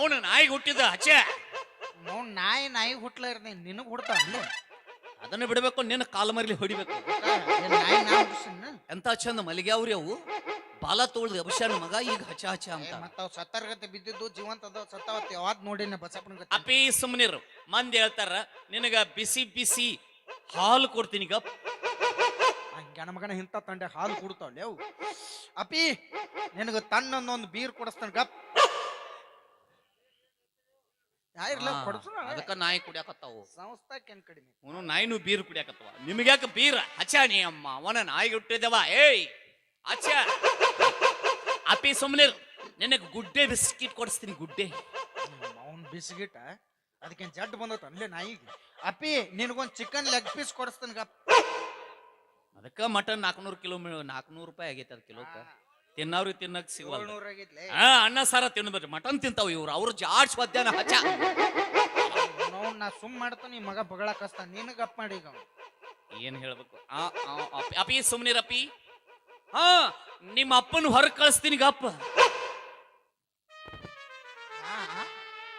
ಅವನು ನಾಯಿ ಹುಟ್ಟಿದ ಹಚ್ಚೆ. ನೋ ನಾಯಿ ನಾಯಿ ಹುಟ್ಲ ಇರ್ನಿ ನಿನಗ್ ಹುಡ್ತಾವ ಅಲ್ಲೇ ಅದನ್ನ ಬಿಡಬೇಕು ನಿನ್ನ ಕಾಲು ಮರಿಲಿ ಹೊಡಿಬೇಕು. ನಾಯಿ ನಾ ಹುಡ್ಸಿನ ಎಂತ ಚಂದ ಮಲ್ಲಿಗೆ ಅವ್ರಿ ಅವು? ಬಾಲ ತೋಳ್ದು ಅಭಿಷಾನ ಮಗ ಈಗ ಹಚ್ಚ ಹಚ್ಚ ಅಂತ. ಮತ್ತ ಅವ್ ಸತ್ತರ್ಗತೆ ಬಿದ್ದಿದ್ದು ಜೀವಂತ ಅದಾವ ಸತ್ತಾವತ್ ನೋಡಿ ನೋಡಿನ ಬಸಪ್ಪನ ಅಪಿ ಸುಮ್ನಿರು. ಮಂದಿ ಹೇಳ್ತಾರ ನಿನಗ ಬಿಸಿ ಬಿಸಿ ಹಾಲು ಕೊಡ್ತೀನಿ ಗಪ್. ಗಣ ಮಗನ ಇಂಥ ತಂಡೆ ಹಾಲು ಕುಡ್ತಾವಲ್ಲ ಅವು. ಅಪಿ ನಿನಗ ತನ್ನೊಂದೊಂದು ಬೀರ್ ಕೊಡಿಸ್ತಾನೆ ಗಪ್. ಯಾರಿಲ್ಲ ಕೊಡ್ಸು ಅದಕ್ಕ ನಾಯಿ ಕುಡಿಯಾಕತ್ತಾವು. ಸಂಸ್ಥಾಕೇನ್ ಕಡಿಮೆ. ಅವನು ನಾಯಿನು ಬೀರ್ ಕುಡಿಯಾಕತ್ತವ. ನಿಮ್ಗ್ಯಾಕ ಬೀರ್? ನೀ ಅಮ್ಮ ಅವನ ನಾಯಿ ಹುಟ್ಟಿದವ. ಏಯ್ ಅಚ್ಚ. ಅಪಿ ಸುಮ್ನಿರ್ ನಿನಗೆ ಗುಡ್ಡೆ ಬಿಸ್ಕಿಟ್ ಕೊಡಿಸ್ತೀನಿ ಗುಡ್ಡೆ. ಅವನ್ ಬಿಸ್ಗಿಟ ಅದಕ್ಕೇನ್ ಜಡ್ ಬಂದತ್ತ ಅಲ್ಲೇ ನಾಯಿಗೆ? ಅಪ್ಪಿ ನಿನಗೊಂದ್ ಚಿಕನ್ ಲೆಗ್ ಪೀಸ್ ಕೊಡಿಸ್ತಾನ ಅದಕ್ಕ ಮಟನ್ ನಾಲ್ಕನೂರು ಕಿಲೋ ನಾಲ್ಕನೂರು ರೂಪಾಯಿ ಆಗೈತೆ ಅದ್ ಕಿಲೋಕ ತಿನ್ನವ್ರಿಗೆ ತಿನ್ನಕ್ ಸಿಗಲ್ಲ ಹಾ ಅನ್ನ ಸಾರ ತಿನ್ಬೇಡ್ರಿ ಮಟನ್ ತಿಂತಾವ ಇವ್ರು. ಅವ್ರ ಜಾಡ್ಸ್ ಮಧ್ಯಾಹ್ನ ಹಚ್ಚ ನಾ ಸುಮ್ ಮಾಡ್ತಾನ ಈ ಮಗ ಬಗಳ ಕಷ್ಟ ನೀನು ಗಪ್ ಮಾಡಿ ಈಗ ಅವ್ನು. ಏನ್ ಹೇಳ್ಬೇಕು? ಆ, ಆ, ಅಪಿ- ಸುಮ್ನಿರಪಿ ಸುಮ್ನಿರಪ್ಪಿ ಹಾ ನಿಮ್ಮ ಅಪ್ಪನ ಹೊರ ಕಳಿಸ್ತೀನಿ ಗಪ್ಪ. ಆ, ಆ,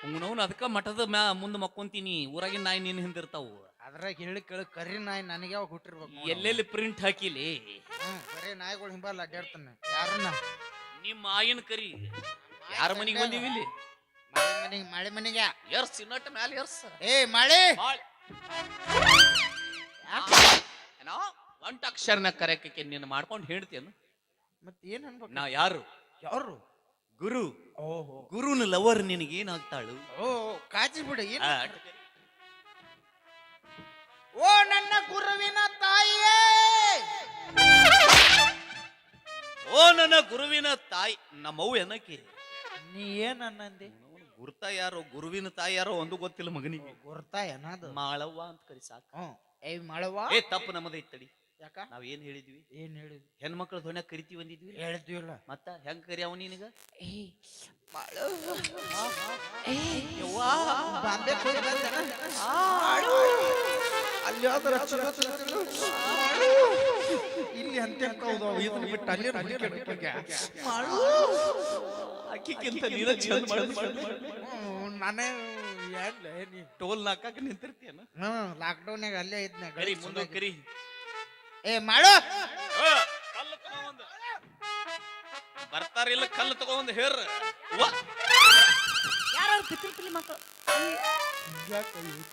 ಅವ್ನವ್ನ ಅದಕ್ಕ ಮಠದ ಮ್ಯಾ ಮುಂದೆ ಮಕ್ಕೊಂತೀನಿ. ಊರಾಗಿನ ನಾಯಿ ನೀನ್ ಹಿಂದಿರ್ತಾವು. ಅದ್ರಾಗ ಹೇಳಿ ಕೇಳಿ ಕರಿ ನಾಯಿ ನನಗೆ ಯಾವಾಗ ಹುಟ್ಟಿರ್ಬೇಕು ನೋಡು. ಎಲ್ಲೆಲ್ಲಿ ಪ್ರಿಂಟ್ ಹಾಕಿಲಿ? ಹ್ಮ್, ಬರೀ ನಾಯಿಗಳು ಹಿಂಬಲ್ಲ ಅಡ್ಡಾಡ್ತಾನೆ ಯಾರನ್ನ? ನಿಮ್ಮ ಆಯಿನ ಕರಿ. ಯಾರ ಮನೆಗೆ ಬಂದೀವಿ ಇಲ್ಲಿ? ಮಳೆ ಮನೆಗೆ ಮಳೆ ಮನೆಗೆ. ಎರ್ಸ್ ಇನ್ನೊಟ್ಟ ಮ್ಯಾಲ ಎರ್ಸ್. ಏ ಮಳೆ. ಏನೋ ಒಂಟ ಅಕ್ಷರನ ಕರೆಯಕ್ಕೆ ನೀನು ಮಾಡ್ಕೊಂಡು ಹೇಳ್ತೇನು ಮತ್ತೆ ಏನ್ ಅನ್ಬೇಕು? ನಾ ಯಾರು? ಯಾರು? ಗುರು. ಓಹೋ. ಗುರುನ ಲವರ್ ನಿನಗೆ ಏನಾಗ್ತಾಳು ಓ ಕಾಜಿ ಬಿಡು ಏನ್ ಆ, ಓ ನನ್ನ ಗುರುವಿನ ತಾಯಿಯೇ! ಓ ನನ್ನ ಗುರುವಿನ ತಾಯಿ ನಮ್ಮವ್ವ ಏನಕ್ಕೆ? ನೀ ಏನ್ ಅನ್ನಂದಿ ಗುರ್ತ ಯಾರೋ ಗುರುವಿನ ತಾಯಿ ಯಾರೋ ಒಂದು ಗೊತ್ತಿಲ್ಲ ಮಗನಿಗೆ. ಗುರ್ತಾ ಏನದು ಮಾಳವ್ವ ಅಂತ ಕರಿ ಸಾಕು. ಏ ಮಾಳವ್ವ! ಏ ತಪ್ಪು ನಮ್ಮದೈತಡಿ ತಡಿ ಯಾಕ? ನಾವ್ ಏನ್ ಹೇಳಿದ್ವಿ? ಏನ್ ಹೇಳಿದ್ವಿ? ಹೆಣ್ಮಕ್ಳ ಧ್ವನಿ ಕರಿತೀವಿ ಬಂದಿದ್ವಿ ಹೇಳಿದ್ವಿಲ್ಲ. ಮತ್ತ ಹೆಂಗ್ ಕರಿ ಅವ ನಿನಗ? ಅಲ್ಲಿ. ಇಲ್ಲಿ ಅಂತ ಇದನ್ನ ಬಿಟ್ಟು ಅಲ್ಲಿ ಅಕ್ಕಿಕ್ಕಿಂತ ನೀನ ಚಂದ ಟೋಲ್ ನಾಕಾಕ ನಿಂತಿರ್ತೀಯನ? ಹ್ಮ್ ಲಾಕ್ಡೌನ್ಯಾಗ ಅಲ್ಲೇ ಇದ್ನ ಕರಿ ಮುಂದೆ ಕರಿ. ಏ ಮಾಡು. ಕಲ್ಲು ತಗೊಂಡ್ ಬರ್ತಾರಿಲ್ಲ ಕಲ್ಲು ತಗೊಂಡ್ ಹೇರ್ ವಾ ಯಾರು ಪಿತ್ರಿ ಪಿಲಿ ಮಕ್ಕಳು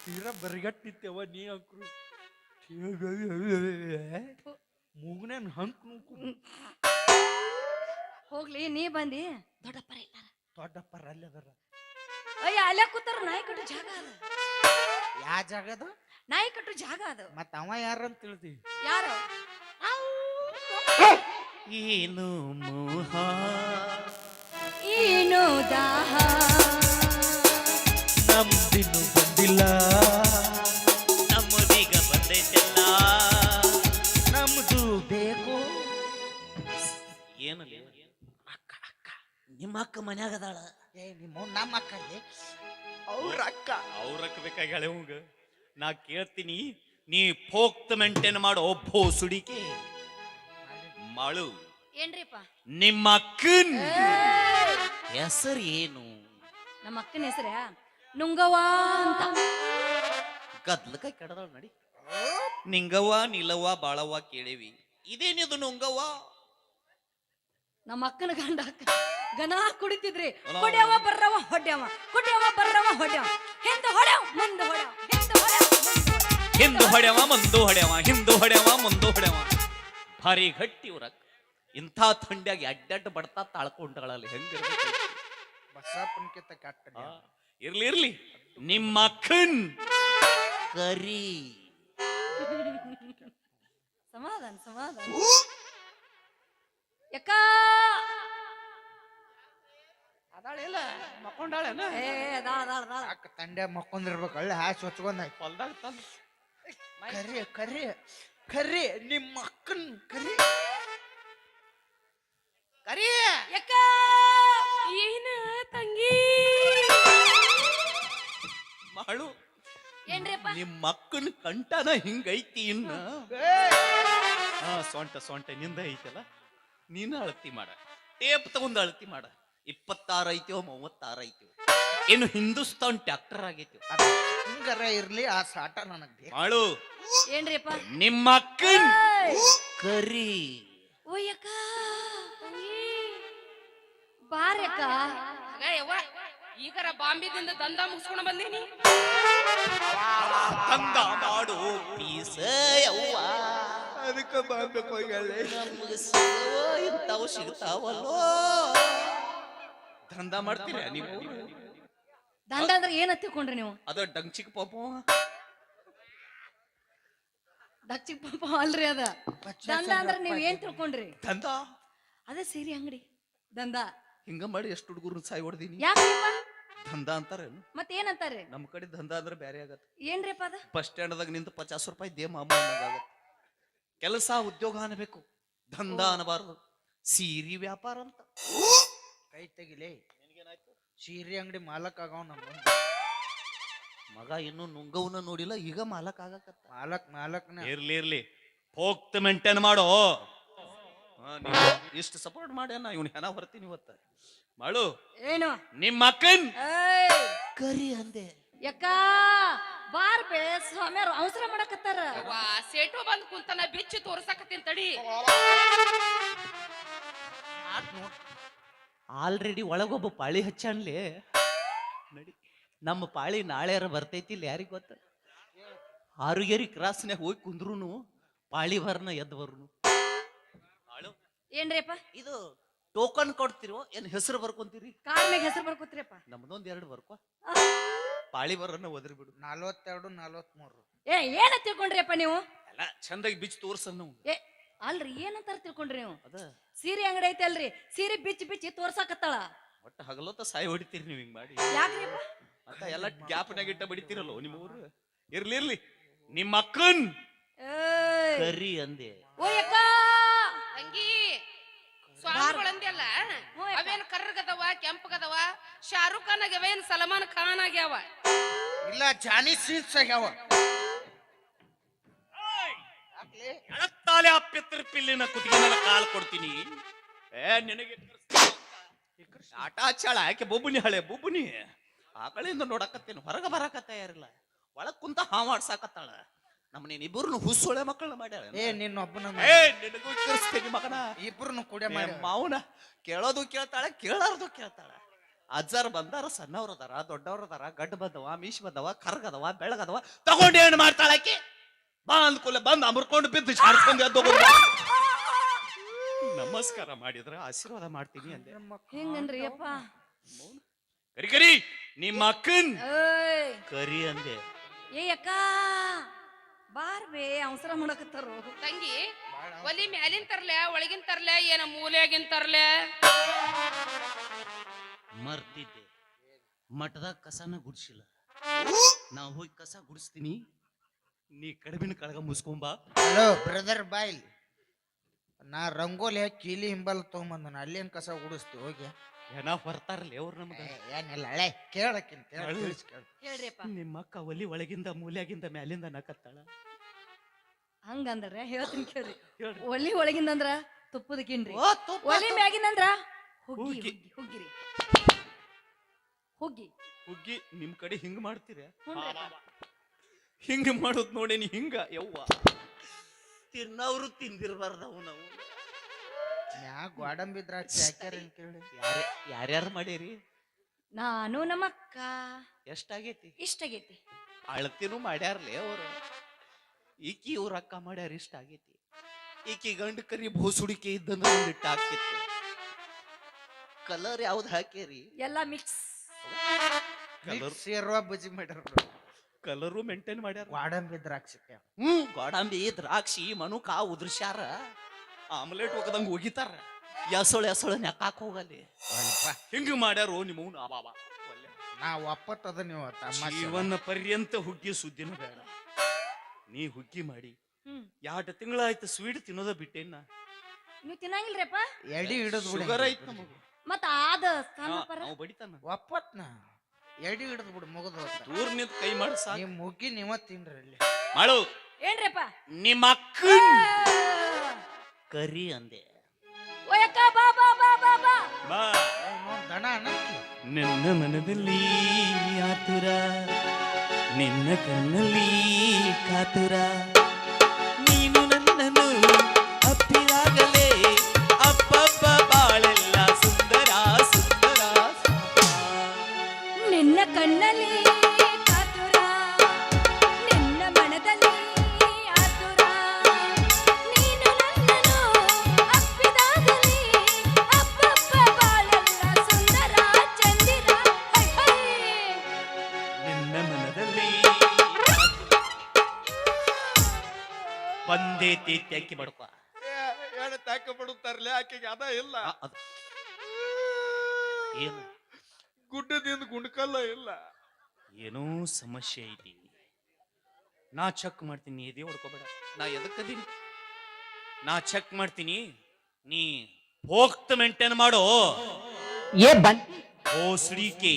ತೀರಾ ಬರಿಗಟ್ಟಿತ್ತೇವ ನೀ ಅಂಕ್ರು ಮೂಗ್ನೇನ್ ಹಂಕ್ ನುಂಕು ಹೋಗ್ಲಿ ನೀ ಬಂದಿ. ದೊಡ್ಡಪ್ಪರ ಇದ್ದಾರ. ದೊಡ್ಡಪ್ಪರ ಅಲ್ಲೇ ಅದರ. ಅಯ್ಯ ಅಲ್ಲೇ ಕೂತಾರ? ನಾಯಿ ಕಟ್ಟು ಜಾಗ ಅದ. ಯಾ ಜಾಗದ ನಾಯಿ ಕಟ್ಟು ಜಾಗ ಅದು. ಮತ್ತ ಅವ ಯಾರಂತ ತಿಳಿದಿ ಯಾರು? ಏನು ಮೋಹ. ಏನು ದಾಹ. ನಮ್ದಿನ್ನು ಬಂದಿಲ್ಲ. ನಮ್ಮದೀಗ ಬಂದೈತೆಲ್ಲ. ನಮ್ದು ಬೇಕು. ಏನಲ್ಲ ಅಕ್ಕ ಅಕ್ಕ ನಿಮ್ಮ ಅಕ್ಕ ಮನ್ಯಾಗ ಅದಾಳ ಏ ನಿಮ್ಮ ನಮ್ಮ ಅಕ್ಕ. ಅವ್ರ ಅಕ್ಕ ಅವ್ರಕ್ಕ ಬೇಕಾಗ್ಯಾಳೆ ಅವಂಗ ನಾ ಕೇಳ್ತೀನಿ ನೀ ಪೋಕ್ತ ಮೇಂಟೈನ್ ಮಾಡೋ ಒಬ್ಬೋ ಸುಡಿಕೆ. ಮಾಳು. ಏನ್ರಿಪ್ಪ? ನಿಮ್ಮ ಅಕ್ಕನ್. ಹೆಸರು ಏನು? ನಮ್ಮ ಅಕ್ಕನ ಹೆಸರ? ನುಂಗವ್ವ ಅಂತ. ಗದ್ಲಕ ಕೆಡದಾಳ ನಡಿ. ನಿಂಗವ್ವ ನಿಲವ್ವ ಬಾಳವ್ವ ಕೇಳಿವಿ. ಇದೇನಿದು ನುಂಗವ್ವ? ನಮ್ಮ ಅಕ್ಕನ ಗಂಡ ಗನ ಕುಡಿತಿದ್ರಿ. ಹೊಡ್ಯವ ಬರ್ರವ ಹೊಡ್ಯವ ಕುಡ್ಯವ ಬರ್ರವ ಹೊಡ್ಯವ ಹಿಂದ ಹೊಡ್ಯವ ಮುಂದ ಹೊಡ್ಯವ. ಹಿಂದು ಹೊಡೆವ ಮುಂದು ಹೊಡೆವ ಹಿಂದು ಹೊಡೆವ ಮುಂದು ಹೊಡೆವ. ಭಾರಿ ಗಟ್ಟಿ ಇವ್ರ ಇಂಥ ಥಂಡಿಯಾಗಿ ಅಡ್ಡಡ್ಡ ಬಡ್ತಾ ತಾಳ್ಕೊಂಡಗಳಲ್ಲಿ ಹೆಂಗ ಬಸಪ್ಪನ್ಕಿಂತ ಕೆಟ್ಟ ಇರ್ಲಿ ಇರ್ಲಿ. ನಿಮ್ಮ ಅಕ್ಕನ್ ಕರಿ ಸಮಾಧಾನ ಸಮಾಧಾನ. ಯಕ್ಕ! ಅದಾಳಿಲ್ಲ ಮಕ್ಕೊಂಡಾಳೇನ? ಏ ಅದಾಳ ಅದಾಳ ಅದಾಳ. ಅಕ್ಕ ತಂಡೆ ಮಕ್ಕೊಂದಿರ್ಬೇಕು ಹಳ್ಳಿ ಹಾಸ್ ಹೊಚ್ಕೊಂಡ್ ಹೊಲ್ದಾಗ ತಂದು ಕರಿ ಕರಿ ಕರಿ ನಿಮ್ಮ ಅಕ್ಕನ ಕರಿ. ಕರಿ. ಯಕ್ಕ ಏನ ತಂಗಿ? ಮಾಳು ಏನ್ರಿಪ್ಪ? ನಿಮ್ಮ ಅಕ್ಕನ ಕಂಠನ ಹಿಂಗೈತಿ ಇನ್ನ. ಹಾ ಸೊಂಟ ಸೊಂಟ ನಿಂದ ಐತಲ್ಲ. ನೀನ ಅಳತಿ ಮಾಡ. ಟೇಪ್ ತಗೊಂಡು ಅಳತಿ ಮಾಡ. ಇಪ್ಪತ್ತಾರು ಐತಿವೋ ಮೂವತ್ತಾರು ಐತಿವೋ. ಏನು ಹಿಂದೂಸ್ತಾನ್ ಟ್ಯಾಕ್ಟರ್ ಆಗೈತಿ ಹಿಂಗರ ಇರ್ಲಿ ಆ ಸಾಟ ನನಗೆ ಬೇಕು. ಮಾಡು ಏನ್ರಿಪ್ಪ? ನಿಮ್ಮ ಅಕ್ಕನ್ ಕರಿ. ಬಾರ್ಯಕ್ಕ. ಆಗ ಯವ್ವ ಈಗರ ಬಾಂಬೆದಿಂದ ದಂಧ ಮುಗಿಸ್ಕೊಂಡು ಬಂದೀನಿ. ತಂದ ಮಾಡು ಪೀಸ ಯವ್ವ. ಅದಕ್ಕೆ ಬಾಂಬೆಗೆ ಹೋಗ್ಯಾಳೆ ನಮ್ಗೆ ಸಿಗುವ ಇಂಥವು ಸಿಗ್ತಾವಲ್ಲೋ. ದಂಧ ಮಾಡ್ತೀರ ನೀವು? ದಂಡ ಅಂದ್ರೆ ಏನ ತಿಳ್ಕೊಂಡ್ರಿ ನೀವು? ಅದ ಡಂಚಿಕ್ ಪಾಪ. ದಕ್ಷಿ ಪಾಪ ಅಲ್ರಿ ಅದ. ದಂಡ ಅಂದ್ರೆ ನೀವ್ ಏನ್ ತಿಳ್ಕೊಂಡ್ರಿ? ದಂದ ಅದೇ ಸೀರೆ ಅಂಗಡಿ. ದಂದ ಹಿಂಗ ಮಾಡಿ ಎಷ್ಟು ಹುಡುಗರು ಸಾಯಿ ಹೊಡ್ದೀನಿ. ಯಾಕ್ರಿಪ್ಪ ದಂಧ ಅಂತಾರೆ ಮತ್ತೆ ಏನಂತಾರೆ ನಮ್ಮ ಕಡೆ ದಂಧ ಅಂದ್ರೆ ಬೇರೆ ಆಗತ್ತೆ. ಏನ್ರಿಪ್ಪ ಅದ? ಬಸ್ ಸ್ಟ್ಯಾಂಡ್ದಾಗ ನಿಂತು ಪಚಾಸ್ ರೂಪಾಯಿ ದೇ ಮಾಮ ಕೆಲಸ ಉದ್ಯೋಗ ಅನ್ಬೇಕು. ದಂದ ಅನ್ನಬಾರ್ದು ಸೀರಿ ವ್ಯಾಪಾರ ಅಂತ. ಕೈ ತೆಗಿಲೇ. ಸೀರೆ ಅಂಗಡಿ ಮಾಲಕ್ ಆಗವ್ ನಮ್ಮ ಮಗ. ಇನ್ನು ನುಂಗವನ್ನ ನೋಡಿಲ್ಲ ಈಗ ಮಾಲಕ್ ಆಗಕತ್ತ. ಮಾಲಕ್ ಮಾಲಕ್ನ. ಇರ್ಲಿ ಇರ್ಲಿ. ಹೋಗ್ತ ಮೇಂಟೈನ್ ಮಾಡೋ. ಇಷ್ಟು ಸಪೋರ್ಟ್ ಮಾಡ್ಯಾನ ಇವ್ನ ಹೆಣ ಹೊರ್ತೀನಿ ಇವತ್ತ. ಮಾಡು. ಏನು? ನಿಮ್ಮ ಅಕ್ಕನ್ ಏಯ್! ಕರಿ ಅಂದೆ. ಯಕ್ಕ ಬಾರ್ ಬೇ ಸ್ವಾಮ್ಯಾರ ಅವಸರ ಮಾಡಕತ್ತಾರ. ವಾ ಸೇಟು ಬಂದ್ ಕುಂತನ ಬಿಚ್ಚಿ ತೋರ್ಸಕತ್ತೀನಿ ತಡಿ. ಆಲ್ರೆಡಿ ಒಳಗೊಬ್ಬ ಪಾಳಿ ಹಚ್ಚಣ್ಲಿ ನಡಿ. ನಮ್ಮ ಪಾಳಿ ನಾಳೆ ಬರ್ತೈತಿ ಇಲ್ಲಿ ಯಾರಿಗೆ ಗೊತ್ತ? ಆರುಗೇರಿ ಕ್ರಾಸ್ನ್ಯಾಗ ಹೋಗಿ ಕುಂದ್ರುನು ಪಾಳಿ ಬರ್ನ ಎದ್ದು ಬರ್ನು ಏನ್ರಿಪ್ಪ ಇದು ಟೋಕನ್ ಕೊಡ್ತಿರೋ ಏನ್ ಹೆಸರು ಬರ್ಕೊಂತೀರಿ? ಕಾರ್ ಹೆಸರು ಬರ್ಕೊತೀರಪ್ಪ ನಮ್ದೊಂದ್ ಎರಡು ಬರ್ಕೋ. ಪಾಳಿ ಬರನ್ನ ಒದ್ರಿ ಬಿಡು. ನಲ್ವತ್ತೆರಡು ನಲ್ವತ್ಮೂರು. ಏ ಏನ ತಿಳ್ಕೊಂಡ್ರಿಪ್ಪ ನೀವು? ಎಲ್ಲ ಚಂದಾಗಿ ಬಿಚ್ ತೋರ್ಸನ್ ನಾವು. ಏ ಅಲ್ರಿ ಏನಂತಾರ ತಿಳ್ಕೊಂಡ್ರಿ ನೀವು? ಅದ. ಸೀರೆ ಅಂಗಡಿ ಐತೆ ಅಲ್ರಿ ಸೀರೆ ಬಿಚ್ಚಿ ಬಿಚ್ಚಿ ತೋರ್ಸಾಕತ್ತಾಳ. ಒಟ್ಟ ಹಗಲೊತ್ತ ಸಾಯಿ ಹೊಡಿತೀರಿ ನೀವು ಹಿಂಗ್ ಮಾಡಿ. ಯಾಕ್ರಿಪ್ಪ? ಅಂತ ಎಲ್ಲ ಗ್ಯಾಪ್ನಾಗ ಇಟ್ಟ ಬಡಿತೀರಲ್ಲ ನಿಮ್ಮ ಊರು? ಇರ್ಲಿ ಇರ್ಲಿ. ನಿಮ್ಮ ಅಕ್ಕನ್ ಏಯ್. ಕರಿ ಅಂದೆ. ಓ ಯಕ್ಕ ಅಂಗಿ ಸ್ವಾಮಿಗಳಂದ್ಯಲ್ಲ? ಹ್ಞೂ ಅಕ್ಕ. ಅವೇನ್ ಕರ್ರಗದವ ಕೆಂಪಗದವ? ಶಾರುಖ್ ಖಾನ್ ಆಗ್ಯಾವ ಏನ್ ಸಲ್ಮಾನ್ ಖಾನ್ ಆಗ್ಯಾವ? ಇಲ್ಲ ಜಾನಿ ಸೀನ್ಸ್ ಆಗ್ಯಾವ. ಎಳತ್ತಾಲೆ ಅಪ್ಪಿತ್ರ ಪಿಲ್ಲಿನ ಕುತ್ತಿಗೆನ ಕಾಲ್ ಕೊಡ್ತೀನಿ. ಏ ನಿನಗೆ ಆಟ ಚಾಳ ಯಾಕೆ ಬೊಬ್ಬುನಿ ಹಳೆ ಬೊಬ್ಬುನಿ. ಆಕಳಿಂದ ಕಡೆಯಿಂದ ನೋಡಕತ್ತೇನು? ಹೊರಗೆ ಬರಕತ್ತ ಯಾರಿಲ್ಲ? ಒಳಗ್ ಕುಂತ ಹಾ ಮಾಡ್ಸಾಕತ್ತಾಳ ನಮ್ಮ ನೀನ್ ಇಬ್ಬರು ಹುಸ್ಸೊಳೆ ಮಕ್ಕಳನ್ನ ಮಾಡ್ಯಾಳ ಏ ನಿನ್ನೊಬ್ಬನ ಏ ನಿನಗೂ ಕರ್ಸ್ತೀನಿ ಮಗನ. ಇಬ್ಬರನ್ನು ಕೂಡ ಮಾಡಿ ಮಾವನ ಕೇಳೋದು ಕೇಳ್ತಾಳೆ ಕೇಳಾರ್ದು ಕೇಳ್ತಾಳ. ಅಜ್ಜಾರ್ ಬಂದಾರ ಸಣ್ಣವ್ರದಾರ ದೊಡ್ಡವ್ರದಾರ ಗಡ್ಡ ಬಂದವ ಮೀಶ್ ಬಂದವ ಕರ್ಗದವ ಬೆಳಗದವ ತಗೊಂಡು ಏನು ಮಾಡ್ತಾಳ ಆಕಿ? ಬಾ ಅಂದ್ಕೂಲೆ ಬಂದು ಅಮರ್ಕೊಂಡು ಬಿದ್ದು ಶಾಡ್ಸ್ಕೊಂಡು ಎದ್ದು ಹೋಗೋದು. ನಮಸ್ಕಾರ ಮಾಡಿದ್ರ ಆಶೀರ್ವಾದ ಮಾಡ್ತೀನಿ ಅಂದೆ. ಹೆಂಗನ್ರಿ ಅಪ್ಪ? ಕರಿ ಕರಿ ನಿಮ್ಮ ಅಕ್ಕನ್ ಏಯ್. ಕರಿ ಅಂದೆ. ಏ ಅಕ್ಕ ಬಾರ್ ಬೇ ಅವಸರ ಮಾಡಕತ್ತಾರು? ತಂಗಿ ಒಲಿ ಮ್ಯಾಲಿನ ತರ್ಲೆ ಒಳಗಿನ ತರ್ಲೆ ಏನ ಮೂಲೆಯಾಗಿನ ತರ್ಲೆ? ಮರ್ತಿದ್ದೆ. ಮಠದಾಗ ಕಸನ ಗುಡ್ಸಿಲ್ಲ. ನಾವು ಹೋಗಿ ಕಸ ಗುಡಿಸ್ತೀನಿ. ನೀ ಕಡಿಮಿನ ಕಳಗ ಮುಸ್ಕೊಂಬ ಹಲೋ ಬ್ರದರ್ ಬಾಯ್ಲ್ ನಾ ರಂಗೋಲಿ ಹಾಕಿ ಕೀಲಿ ಹಿಂಬಲ್ ತಗೊಂಬಂದ ಅಲ್ಲೇನ್ ಕಸ ಗುಡಿಸ್ತಿ ಹೋಗಿ. ಏನ ಹೊರ್ತಾರಲ್ಲ ಅವ್ರು ನಮ್ಗ. ಏ, ಏನಿಲ್ಲ ಹಳೆ ಕೇಳಕ್ಕಿಂತ ಹೇಳು. ಕೇಳ. ಹೇಳ್ರಿಪ್ಪ ನಿಮ್ಮ ಅಕ್ಕ ಒಲಿ ಒಳಗಿಂದ ಮೂಲ್ಯಾಗಿಂದ ಮ್ಯಾಲಿಂದ ನಕತ್ತಾಳ. ಹಂಗಂದ್ರೆ ಹೇಳ್ತೀನಿ ಕೇಳ್ರಿ. ಹೇಳ್ರಿ. ಒಲಿ ಒಳಗಿಂದಂದ್ರ ತುಪ್ಪದ ಕಿಂಡ್ರಿ ಓ, ತುಪ್ಪ, ಒಲಿ ಮ್ಯಾಗಿಂದಂದ್ರ ಹುಗ್ಗಿ ಹುಗ್ಗಿ. ಹುಗ್ಗಿ ಹುಗ್ಗಿರಿ ಹುಗ್ಗಿ. ಹುಗ್ಗಿ ನಿಮ್ ಕಡೆ ಹಿಂಗ್ ಮಾಡ್ತೀರ. ಹಿಂಗ್ ಮಾಡೋದು ನೋಡೇನಿ ಹಿಂಗ ಯವ್ವ. ತಿನ್ನವ್ರು ತಿಂದಿರ್ಬಾರ್ದವು ನಾವು. ಮ್ಯಾ ಗೋಡಂಬಿ ದ್ರಾಕ್ಷಿ ಹಾಕ್ಯಾರಿ ಕೇಳಿ. ಯಾರ್ಯಾರು ಮಾಡೀರಿ? ನಾನು ನಮ್ಮ ಅಕ್ಕ. ಎಷ್ಟಾಗೈತಿ? ಇಷ್ಟಾಗೈತಿ. ಅಳತಿನೂ ಮಾಡ್ಯಾರ್ಲೇ ಅವರು. ಈಕಿ ಇವ್ರ ಅಕ್ಕ ಮಾಡ್ಯಾರ ಇಷ್ಟ ಆಗೈತಿ ಈಕಿ ಗಂಡು ಕರಿ ಭೂಸುಡಿಕೆ ಇದ್ದಂದ್ರೆ ಹಾಕಿತ್ತು. ಕಲರ್ ಯಾವ್ದು ಹಾಕೇರಿ ಎಲ್ಲ ಮಿಕ್ಸ್ ಕಲರ್ ಸೇರುವ ಬಜ್ಜಿ ಮಾಡ್ಯಾರ ಕಲರು ಮೇಂಟೈನ್ ಮಾಡ್ಯಾರ. ಗೋಡಂಬಿ ದ್ರಾಕ್ಷಿ. ಹ್ಮ್ ಗೋಡಂಬಿ ದ್ರಾಕ್ಷಿ ಮನುಕ ಉದ್ರಸ್ಯಾರ. ಆಮ್ಲೆಟ್ ಹೋಗದಂಗ ಹೋಗಿತಾರ. ಎಸಳು ಎಸಳು ನೆಕ್ಕಾಕ ಹೋಗಲ್ಲಿ ಹಿಂಗ ಮಾಡ್ಯಾರ ನಿಮ್ಮವ್ನ ಅಬಾಬ ನಾ ಒಪ್ಪತ್ತದ ನೀವು ತಮ್ಮ ಜೀವನ ಪರ್ಯಂತ ಹುಗ್ಗಿ ಸುದ್ದಿನ ಬೇಡ. ನೀ ಹುಗ್ಗಿ ಮಾಡಿ. ಹ್ಮ್. ಎರಡು ತಿಂಗಳಾಯ್ತು ಸ್ವೀಟ್ ತಿನ್ನೋದ ಬಿಟ್ಟೇನ? ನೀವು ತಿನ್ನಂಗಿಲ್ರಿಪ್ಪ? ಎಡಿ ಹಿಡಿದು ಶುಗರ್ ಐತ್ ನಮಗ. ಮತ್ತ ಆದ ಸ್ಥಾನ ಪರ. ನಾವು ಬಡಿತಾನ. ಒಪ್ಪತ್ನ. ಎಡಿ ಹಿಡಿದು ಬಿಡು ಮುಗಿದು ದೂರ ನಿಂತ ಕೈ ಮಾಡಿ ಸಾಕು. ನಿಮ್ ಮುಗ್ಗಿ ನೀವ ತಿನ್ರಿ ಅಲ್ಲಿ. ಮಾಡು. ಏನ್ರಿಪ್ಪ? ನಿಮ್ಮ ಅಕ್ಕನ್ ಕರಿ ಅಂದೆ. ಓ ಬಾ ಬಾ ಬಾ ಬಾ ಬಾ. ಅನ್ನಕ್ಕೆ. ನನ್ನ ಮನದಲ್ಲಿ ಆತುರ ನಿನ್ನ ಕಣ್ಣಲ್ಲಿ ಕಾತುರ. ಒಂದೇ ತೀತಿ ಅಕ್ಕಿ ಬಡ್ಕೊ. ಎರಡು ತಾಕ ಬಿಡುತ್ತಾರಲ್ಲ ಆಕೆಗೆ? ಅದ ಇಲ್ಲ. ಏನು? ಗುಡ್ಡದಿಂದ ಗುಂಡ್ಕಲ್ಲ ಇಲ್ಲ. ಏನೋ ಸಮಸ್ಯೆ ಐತಿ. ನಾ ಚೆಕ್ ಮಾಡ್ತೀನಿ ಎದೆ ಹೊಡ್ಕೋಬೇಡ. ನಾ ಎದಕ್ಕದೀನಿ ನಾ ಚೆಕ್ ಮಾಡ್ತೀನಿ ನೀ ಹೋಗ್ತ ಮೇಂಟೈನ್ ಮಾಡೋ. ಏ ಬನ್ ಓ ಮಾಡು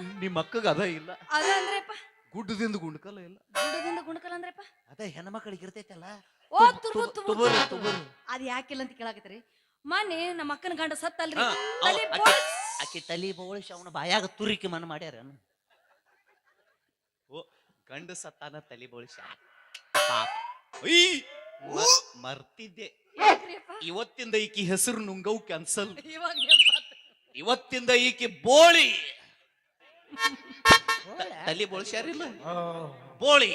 ನಿಮ್ಮ ಅಕ್ಕಗ ಅದ ಇಲ್ಲ. ಅದ ಅಂದ್ರಪ್ಪ. ಗುಡ್ಡದಿಂದ ಗುಂಡ್ಕಲ ಇಲ್ಲ. ಗುಡ್ಡದಿಂದ ಗುಣಕಲ್ ಅಂದ್ರಪ್ಪ. ಅದ ಹೆಣ್ಮಕ್ಳಿಗೆ ಇರ್ತೈತಲ್ಲ. ಓ ತುಬು ತುಬು ತುಬರು, ತುಬು. ತುಬರು. ಅದ್ ಯಾಕಿಲ್ಲ ಅಂತ ಕೇಳಾಕತ್ರಿ ಮನೆ ನಮ್ಮ ಅಕ್ಕನ ಗಂಡ ಸತ್ತಲ್ರಿ. ಹಾ, ತಲಿ ಅವ್- ಬೋಳ್ಸ್. ಆಕಿ ತಲಿ ಬೋಳಿಸಿ ಅವನ ಬಾಯಾಗ ತುರಿಕೆ ಮನ ಮಾಡ್ಯಾರ ಓ ಗಂಡ ಸತ್ತಾನ ತಲಿ ಬೋಳಿಸ. ಪಾಪ. ಅಯ್ಯ್, ಮ- ಮರ್ತಿದ್ದೆ? ಇವತ್ತಿಂದ ಈಕಿ ಹೆಸರು ನುಂಗವು ಕ್ಯಾನ್ಸಲ್ ಇವಾಗ ನೆನ್ಪಾತು. ಇವತ್ತಿಂದ ಈಕಿ ಬೋಳಿ. ತಲಿ ಬೋಳ್ಸ್ಯಾರಿಲ್ಲ ಬೋಳಿ?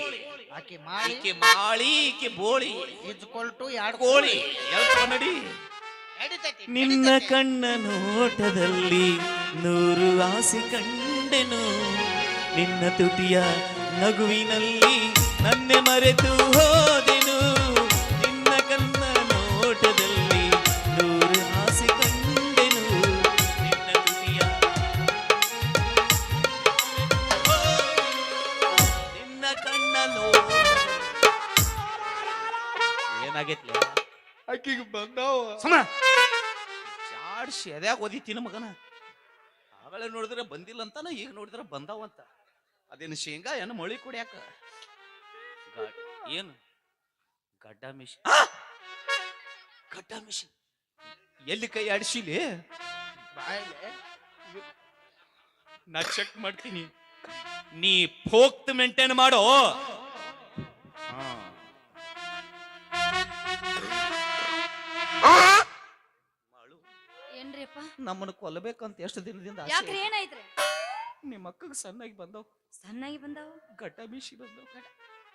ಆಕೆ ಮಾಡಿ ಈಕೆ ಮಾಳಿ ಈಕೆ ಬೋಳಿ. ಇದ್ಕೊಳ್ತು ಎರಡು ಕೋಳಿ. ಎರಡು ನಡಿ. ನಡಿತೈತಿ. ನಿನ್ನ ಕಣ್ಣ ನೋಟದಲ್ಲಿ ನೂರು ಆಸೆ ಕಂಡೆನು. ನಿನ್ನ ತುಟಿಯ ನಗುವಿನಲ್ಲಿ ನನ್ನೆ ಮರೆತು ಓದಿತೀನಿ ಮಗನ. ಆಗಳೇ ನೋಡಿದ್ರೆ ಬಂದಿಲ್ಲ ಅಂತಾನ ಈಗ ನೋಡಿದ್ರೆ ಬಂದಾವಂತ. ಅದೇನು ಶೇಂಗಾ, ಏನು ಮಳಿ ಕುಡಿಯಾಕ ಏನು? ಗಡ್ಡ ಮಿಷಿನ್. ಗಡ್ಡ ಮಿಷಿನ್. ಎಲ್ಲಿ ಕೈ ಆಡಿಸಿಲಿ? ನಾ ಚೆಕ್ ಮಾಡ್ತೀನಿ. ನೀ ಫೋಕ್ತ್ ಮೇಂಟೈನ್ ಮಾಡೋ. ನಮ್ಮನ್ನ ಕೊಲ್ಲಬೇಕಂತ ಎಷ್ಟು ದಿನದಿಂದ ಆಸೆ ಯಾಕ್ರಿ ಐತಿ. ಏನಾಯ್ತ್ರಿ? ನಿಮ್ಮ ಅಕ್ಕಗೆ ಸಣ್ಣಾಗಿ ಬಂದವ್. ಸಣ್ಣಾಗಿ ಬಂದಾವ? ಗಡ್ಡ ಬೀಸಿ ಬಂದವ್.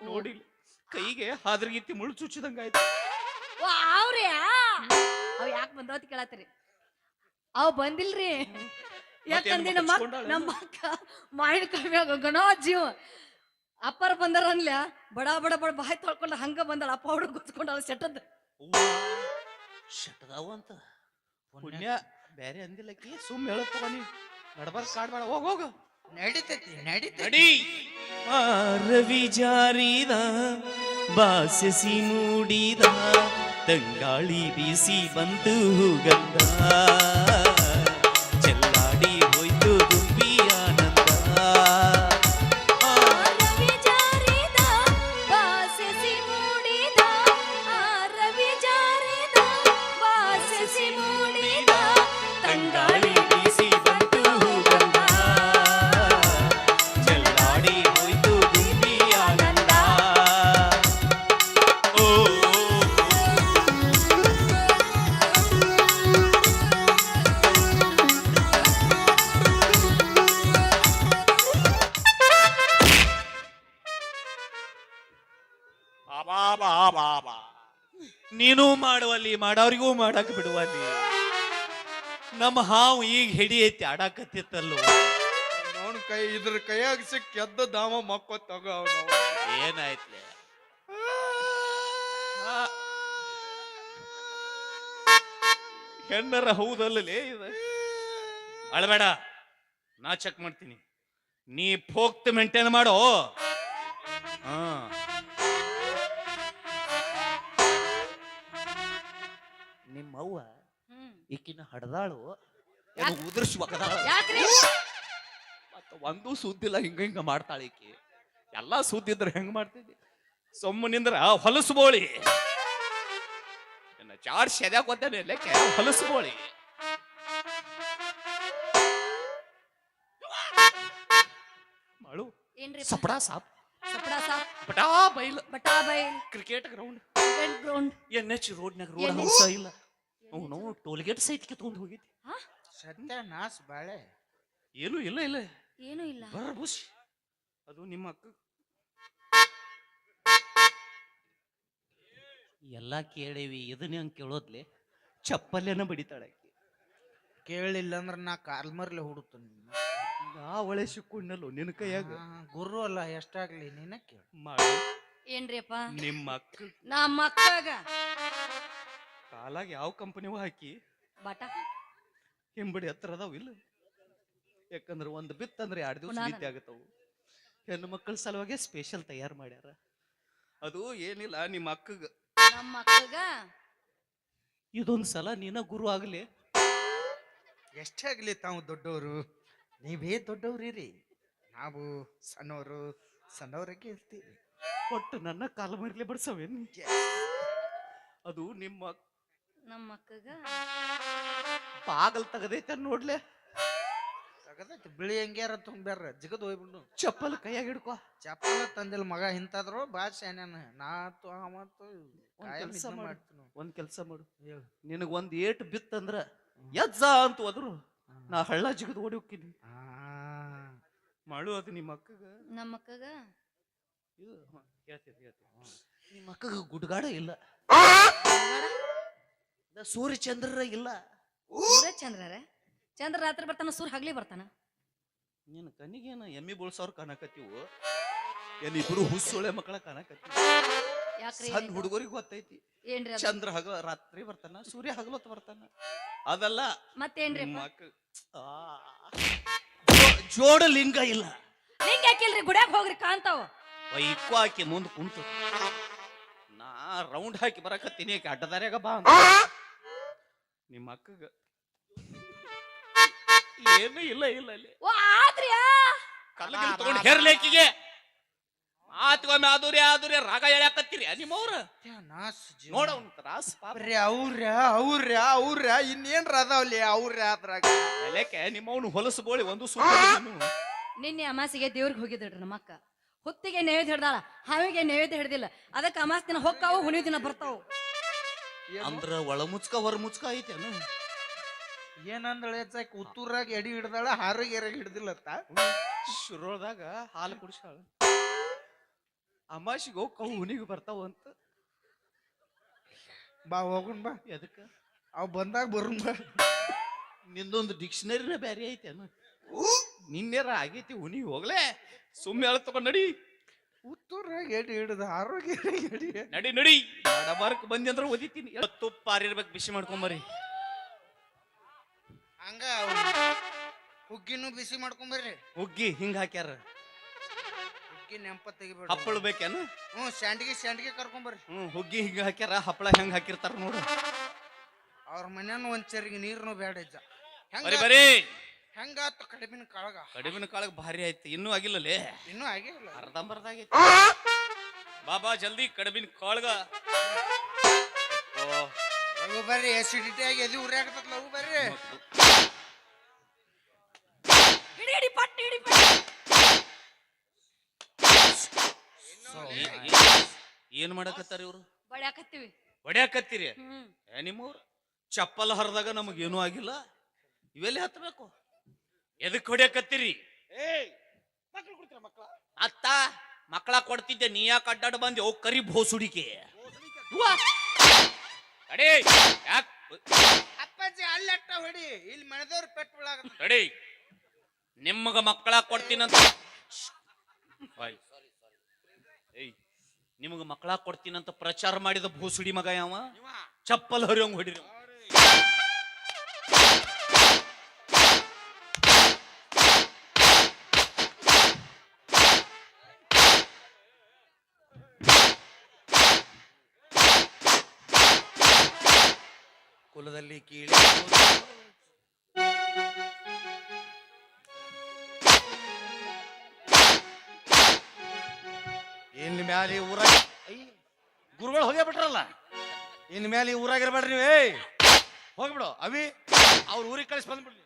ನೋಡಿಲ್ಲ. ಕೈಗೆ ಹಾದ್ರಗಿತ್ತಿ ಮುಳ್ಳು ಚುಚ್ಚಿದಂಗ ಆಯ್ತು. ಓ ಅವ್ರಿ ಅವ್ ಯಾಕೆ ಬಂದವ ಅಂತ ಕೇಳತ್ರಿ ಅವ್ ಬಂದಿಲ್ರಿ. ಯಾಕಂದ್ರೆ ನಮ್ಮ ಅಕ್ಕ-? ನಮ್ಮ ಅಕ್ಕ ಮಾವಿನ ಕಮ್ಮಿಯಾಗ ಗಣೋ ಜೀವ. ಅಪ್ಪರ ಬಂದಾರ ಅನ್ಲ. ಬಡ ಬಡ ಬಡ ಬಾಯಿ ತೊಳ್ಕೊಂಡ ಹಂಗ ಬಂದಾಳ. ಅಪ್ಪ ಹುಡುಗ ಗುದ್ಕೊಂಡಾಳ ಸೆಟ್ಟದ ಶಟ್ದಾವ ಅಂತ. ಪುಣ್ಯ. ಬೇರೆ ಅಂದಿಲ್ಲಕಿ ಸುಮ್ ಹೇಳತ್ ನೀ. ನಡಬಾರ್ ಕಾಡ್ಬೇಡ ಹೋಗ್ ಹೋಗು. ನಡಿತೈತಿ ನಡಿತೈತಿ. ನಡಿ. ರವಿ ಜಾರಿದ ಬಾಸಿಸಿ ಮೂಡಿದ ತಂಗಾಳಿ ಬೀಸಿ ಬಂತು ಗಂಧ ಮಾಡೋರಿಗೂ ಮಾಡಕ್ ಬಿಡುವಲ್ಲಿ ನಮ್ಮ ಹಾವು ಈಗ ಹಿಡಿಯೈತಿ ಆಡಾಕತ್ತಿತ್ತಲ್ಲೋ ಅವನ ಕೈ ಇದ್ರ ಕೈಯಾಗ ಸಿಕ್ಕ ಎದ್ದ ದಾಮ ಮಕ್ಕ ತಗೋ ಏನಾಯ್ತು ಏನಾಯ್ತ್ಲೆ? ಹೆಣ್ಣರ ಹೌದಲ್ಲಲೇ ಇದು? ಅಳಬೇಡ ನಾ ಚೆಕ್ ಮಾಡ್ತೀನಿ. ನೀ ಫೋಕ್ತ್ ಮೇಂಟೈನ್ ಮಾಡೋ. ಹಾ. ನಿಮ್ಮವ್ವ ಅವ್ವ ಈಕಿನ ಹಡ್ದಾಳು ಉದುರ್ಸಿ ಯಾಕ್ರಿ? ಮತ್ತ ಒಂದೂ ಸುದ್ದಿಲ್ಲ ಹಿಂಗ ಹಿಂಗ ಮಾಡ್ತಾಳ ಈಕಿ. ಎಲ್ಲಾ ಸುದ್ದಿ ಇದ್ರೆ ಹೆಂಗ್ ಮಾಡ್ತಿದ್ದಿ? ಸೊಮ್ಮನಿಂದ್ರ ನಿಂದ್ರ ಬೋಳಿ. ನನ್ನ ಚಾಡ್ ಸೆದ್ಯಾಕ ಹೋಗ್ತಾನೆ ಲೆಕ್ಕ ಮಾಡು. ಏನ್ರಿ ಸಪಡಾ ಸಾಪ್. ಸಪಡಾ ಸಾಪ್. ಬಟಾ ಬೈಲ್. ಬಟಾ ಬೈಲ್. Cricket ground cricket ground N H ರೋಡ್ನಾಗ road ಹೌಸ ಇಲ್ಲ? ಅವನು ಟೋಲ್ಗೇಟ್ ಸಹಿತ ಕಿತ್ಕೊಂಡು ಹೋಗಿದ್ದೆ. ಸತ್ಯ ನಾಸ್ ಬಾಳೆ. ಏನು ಇಲ್ಲ ಇಲ್ಲ. ಏನು ಇಲ್ಲ. ಬರ ಬುಷ್. ಅದು ನಿಮ್ಮ ಅಕ್ಕ. ಎಲ್ಲ ಕೇಳೇವಿ ಇದನ್ನ ಹಂಗೆ ಕೇಳೋದ್ಲೆ? ಚಪ್ಪಲ್ಯನ ಬಡಿತಾಳೆ ಆಕಿ. ಕೇಳಿಲ್ಲ ಅಂದ್ರ ನಾ ಕಾಲ್ ಮರ್ಲೆ ಹುಡುತೀನಿ ನಾ ಒಳೆ ಸಿಕ್ಕೊಂಡಲ್ಲೋ ನಿನ್ನ ಕೈಯಾಗ? ಗುರು ಅಲ್ಲ ಎಷ್ಟಾಗ್ಲಿ ನಿನ್ನ ಕೇಳು. ಮಾಡಿ. ಏನ್ರಿಪ್ಪ ನಿಮ್ಮ ಅಕ್ಕ. ನಮ್ಮ ಅಕ್ಕಗ? ಕಾಲಾಗ ಯಾವ ಕಂಪನಿಗೂ ಹಾಕಿ ಬಟ. ಹಿಂಬಡಿ ಹತ್ರ ಅದಾವ ಇಲ್ಲ. ಯಾಕಂದ್ರೆ ಒಂದು ಬಿತ್ತಂದ್ರೆ ಎರಡು ದಿವಸ ರೀತಿ ನಿತ್ಯ ಆಗತ್ತವು. ಹೆಣ್ಣು ಮಕ್ಕಳ ಸಲುವಾಗಿ ಸ್ಪೆಷಲ್ ತಯಾರು ಮಾಡ್ಯಾರ. ಅದು ಏನಿಲ್ಲ ನಿಮ್ಮ ಅಕ್ಕಗ. ನಮ್ಮ ಅಕ್ಕಗ? ಇದೊಂದು ಸಲ ನೀನ ಗುರು ಆಗಲಿ. ಎಷ್ಟೇ ಆಗಲಿ ತಾವು ದೊಡ್ಡವರು. ನೀವೇ ದೊಡ್ಡವ್ರಿ ನಾವು ಸಣ್ಣವರು ಸಣ್ಣವರಾಗೆ ಇರ್ತೀವಿ. ಒಟ್ಟು ನನ್ನ ಕಾಲ ಮರಿಲಿ ಬಡ್ಸವೇನು ಅದು ನಿಮ್ಮ ನಮ್ಮ ಅಕ್ಕಗ. ಪಾಗಲ್ ತಗದೈತೆ ನೋಡ್ಲೆ. ತಗದೈತೆ ಬಿಳಿ ಹೆಂಗ್ಯಾರ ತುಂಬ್ಯಾರ ಜಿಗದ್ ಹೋಗ್ಬಿಡು ಚಪ್ಪಲ್ ಕೈಯಾಗ ಹಿಡ್ಕೋ. ಚಪ್ಪಲ ತಂದಿಲ್ ಮಗ ಹಿಂತಾದ್ರು ಬಾ ಶಾನ್ಯಾನ ನಾತು ಅವತ್ತು ಕೆಲ್ಸ. ಮಾಡ್ತೀನಿ ಒಂದ್ ಕೆಲ್ಸ ಮಾಡು. ಹೇಳು. ನಿನಗ್ ಒಂದ್ ಏಟ್ ಬಿತ್ತಂದ್ರ ಎಜ್ಜ ಅಂತ ಹೋದ್ರು. ನಾ ಹಳ್ಳ ಜಿಗದ್ ಓಡಿ ಹೋಗ್ತೀನಿ. ಆ, ಮಾಡು ಅದು ನಿಮ್ಮ ಅಕ್ಕಗ. ನಮ್ಮ ಅಕ್ಕಗ? ಹೇಳ್ತೀನಿ ಹೇಳ್ತೀನಿ ನಿಮ್ಮ ಅಕ್ಕಗ ಗುಡ್ಗಾಡ ಇಲ್ಲ. ಸೂರ್ಯ ಚಂದ್ರ ಇಲ್ಲ. ಸೂರ್ಯ ಚಂದ್ರರ? ಚಂದ್ರ ರಾತ್ರಿ ಬರ್ತಾನ ಸೂರ್ಯ ಹಗ್ಲಿ ಬರ್ತಾನ? ನಿನ್ನ ಕಣ್ಣಿಗೇನ ಎಮ್ಮಿ ಬೋಳ್ಸೋರ್ ಕಾಣಕತ್ತೀವು? ಏನ್ ಇಬ್ರು ಹುಸ್ಸೊಳೆ ಮಕ್ಕಳ ಕಾಣಕತ್ತೀವಿ? ಯಾಕ್ರಿ ಸಣ್ಣ ಹುಡುಗರಿಗೆ ಗೊತ್ತೈತಿ. ಏನ್ರಿ ಅದು? ಚಂದ್ರ ಹಗಲ ರಾತ್ರಿ ಬರ್ತಾನ ಸೂರ್ಯ ಹಗಲೊತ್ತು ಬರ್ತಾನ. ಅದಲ್ಲ ಮತ್ತೇನ್ರಿ ನಿಮ್ಮ ಅಕ್ಕ ಆ. ಜೋ- ಜೋಡ ಲಿಂಗ ಇಲ್ಲ ನಿಂಗೆ ಯಾಕಿಲ್ರಿ ಗುಡ್ಯಾಗ ಹೋಗ್ರಿ ಕಾಣ್ತಾವ. ವೈಕ್ಕು ಹಾಕಿ ಮುಂದ್ ಕುಂತು. ನಾ ರೌಂಡ್ ಹಾಕಿ ಬರಕತ್ತೀನಿ ಅಡ್ಡದಾರ್ಯಾಗ ಬಾ ಅಂತ. ನಿಮ್ಮ ಅಕ್ಕಗ. ಏನು ಇಲ್ಲ ಇಲ್ಲ ಇಲ್ಲಿ. ಓ ಆದ್ರ್ಯಾ? ಕಲ್ಲಗಿಲ್ ತಗೊಂಡು ಹೇರ್ಲೇಕಿಗೆ ಮಾತ್ಗೊಮ್ಮೆ ಆದೂರಿ ಆದೂರಿ ರಾಗ ಎಳ್ಯಾಕತ್ತೀರಿ ನಿಮ್ಮವ್ರ. ನೋಡ ಅವ್ನ ತ್ರಾಸ್ ಪಾಪ. ಬರ್ರಿ ಅವ್ರ ಅವ್ರ ಅವ್ರ ಇನ್ನೇನ್ರ ಅದಾವ್ಲಿ ಅವ್ರ ಅದ್ರಾಗ? ಎಲೆಕೆ ನಿಮ್ಮವ್ನು ಹೊಲಸು ಬೋಳಿ ಒಂದು ಸುತ್ತ ನಿನ್ನೆ ಅಮಾಸಿಗೆ ದೇವ್ರಿಗೆ ಹೋಗಿದ್ರಿ ನಮ್ಮ ಅಕ್ಕ ಹೊತ್ತಿಗೆ ನೈವೇದ್ಯ ಹಿಡ್ದಾಳ ಹಾವಿಗೆ ನೈವೇದ್ಯ ಹಿಡ್ದಿಲ್ಲ. ಅದಕ್ಕೆ ಅಮಾಸ್ ದಿನ ಹೊಕ್ಕಾವು ಹುಣಿ ದಿನ ಬರ್ತಾವು. ಅಂದ್ರ ಒಳ ಮುಚ್ಕ ಹೊರ ಮುಚ್ಕ ಐತೇನ? ಏನಂದಳ ಹೆಚ್ಚಾಕಿ ಉತ್ತೂರಾಗ ಎಡಿ ಹಿಡ್ದಾಳ ಹಾರಿಗೆ ಎರಗ್ ಹಿಡ್ದಿಲ್ಲತ್ತ? ಶುರುದಾಗ ಹಾಲು ಕುಡಿಸಾಳ ಅಮಾಶಿಗೆ ಹೋಗಿ ಕವು ಹುನಿಗೆ ಬರ್ತಾವ ಅಂತ. ಬಾ ಹೋಗುನ್ ಬಾ. ಎದಕ್ಕ? ಅವ್ ಬಂದಾಗ ಬರುನ್ ಬಾ. ನಿಂದೊಂದು ಡಿಕ್ಷನರಿನ ಬ್ಯಾರೆ ಐತೇನ? ನಿನ್ನೆರ ಆಗೈತಿ ಹುನಿ ಹೋಗ್ಲೇ? ಸುಮ್ಮನೆ ಹೇಳ ತಗೊಂಡ್ ನಡಿ. ಉತ್ತೂರಾಗ ಎಡಿ ಹಿಡಿದ ಆರೋಗ್ಯ ಎಡಿ ನಡಿ ನಡಿ. ಡಬಾರ್ಕ್ ಬಂದಿ ಅಂದ್ರೆ ಓದಿತೀನಿ. ತುಪ್ಪ ಆರಿರ್ಬೇಕು ಬಿಸಿ ಮಾಡ್ಕೊಂಬರಿ ಹಂಗ ಹುಗ್ಗಿನೂ ಬಿಸಿ ಮಾಡ್ಕೊಂಬರ್ರಿ ಹುಗ್ಗಿ ಹಿಂಗ ಹಾಕ್ಯಾರ? ಹುಗ್ಗಿ ನೆಂಪ ತೆಗಿಬೇಡ. ಹಪ್ಪಳ ಬೇಕೇನು? ಹ್ಞೂ ಸ್ಯಾಂಡ್ಗೆ ಸ್ಯಾಂಡ್ಗೆ ಕರ್ಕೊಂಬರ್ರಿ ಹ್ಞೂ ಹುಗ್ಗಿ ಹಿಂಗ ಹಾಕ್ಯಾರ ಹಪ್ಪಳ ಹೆಂಗ್ ಹಾಕಿರ್ತಾರ ನೋಡು. ಅವ್ರ ಮನ್ಯಾನ ಒಂದ್ ಚರಿಗೆ ನೀರ್ನು ಬೇಡ ಇದ್ದ ಹೆಂಗ ಬರಿ ಬರೀ. ಹೆಂಗಾತು ಕಡಿಮಿನ ಕಾಳಗ? ಕಡಿಮಿನ ಕಾಳಗೆ ಭಾರಿ ಆಯ್ತು. ಇನ್ನೂ ಆಗಿಲ್ಲಲೇ? ಇನ್ನೂ ಆಗಿಲ್ಲ. ಅರ್ಧಂಬರ್ಧ ಆಗೈತಿ ಬಾಬಾ ಜಲ್ದಿ ಕಡಿಮಿನ ಕಾಳಗ. ಓ ಲಘು ಬರ್ರಿ ಎಸಿಡಿಟಿ ಆಗಿ ಎದಿ ಉರಿಯಾಕತ್ತ ಲಘು ಬರ್ರಿ. ಹಿಡಿ ಹಿಡಿ ಪಟ್ಟಿ ಹಿಡಿ ಏನ್ ಮಾಡಕತ್ತಾರ ಇವ್ರು? ಬಡ್ಯಾಕತ್ತೀವಿ. ಹೊಡ್ಯಾಕತ್ತೀರಿ ಏ ನಿಮ್ಮವ್ರು? ಚಪ್ಪಲ್ ಹರಿದಾಗ ನಮಗೇನೂ ಆಗಿಲ್ಲ. ಇವೆಲ್ಲಿ ಹತ್ತಬೇಕು ಎದಕ್ ಹೊಡ್ಯಾಕತ್ತೀರಿ? ಅತ್ತ ಮಕ್ಕಳ ಕೊಡ್ತಿದ್ದೆ ನೀ ಯಾಕೆ ಅಡ್ಡಾಡ ಬಂದೆ? ಓ ಕರಿ ಭೋಸುಡಿಕೆ. ತಡಿ ಯಾಕ? ಅಪ್ಪಾಜಿ ಅಲ್ಲಟ್ಟ ಹೊಡಿ. ಇಲ್ಲಿ ಮನೆದವ್ರು ಪೆಟ್ಟು ಬೀಳಾಕತ್ತ ತಡಿ. ನಿಮ್ಮಗ ಮಕ್ಕಳ ಕೊಡ್ತೀನಂತ ಬಾಯ್. ಏಯ್ ನಿಮಗ ಮಕ್ಕಳ ಕೊಡ್ತೀನಂತ ಪ್ರಚಾರ ಮಾಡಿದ ಭೂಸುಡಿ ಮಗ ಯಾವ? ಚಪ್ಪಲ್ ಹರಿಯೋಂಗ್ ಹೊಡಿರಿ. ಕುಲದಲ್ಲಿ ಕೀಳಿ ಇನ್ ಮ್ಯಾಲೆ ಊರ ಗುರುಗಳು ಹೋಗೇ ಬಿಟ್ರಲ್ಲ. ಇನ್ ಮ್ಯಾಲಿ ಊರಾಗಿರ್ಬೇಡ್ರಿ ನೀವು ಹೋಗ್ಬಿಡು. ಅವಿ, ಅವ್ರ ಊರಿಗೆ ಕಳಿಸಿ ಬಂದ್ಬಿಡ್ಲಿ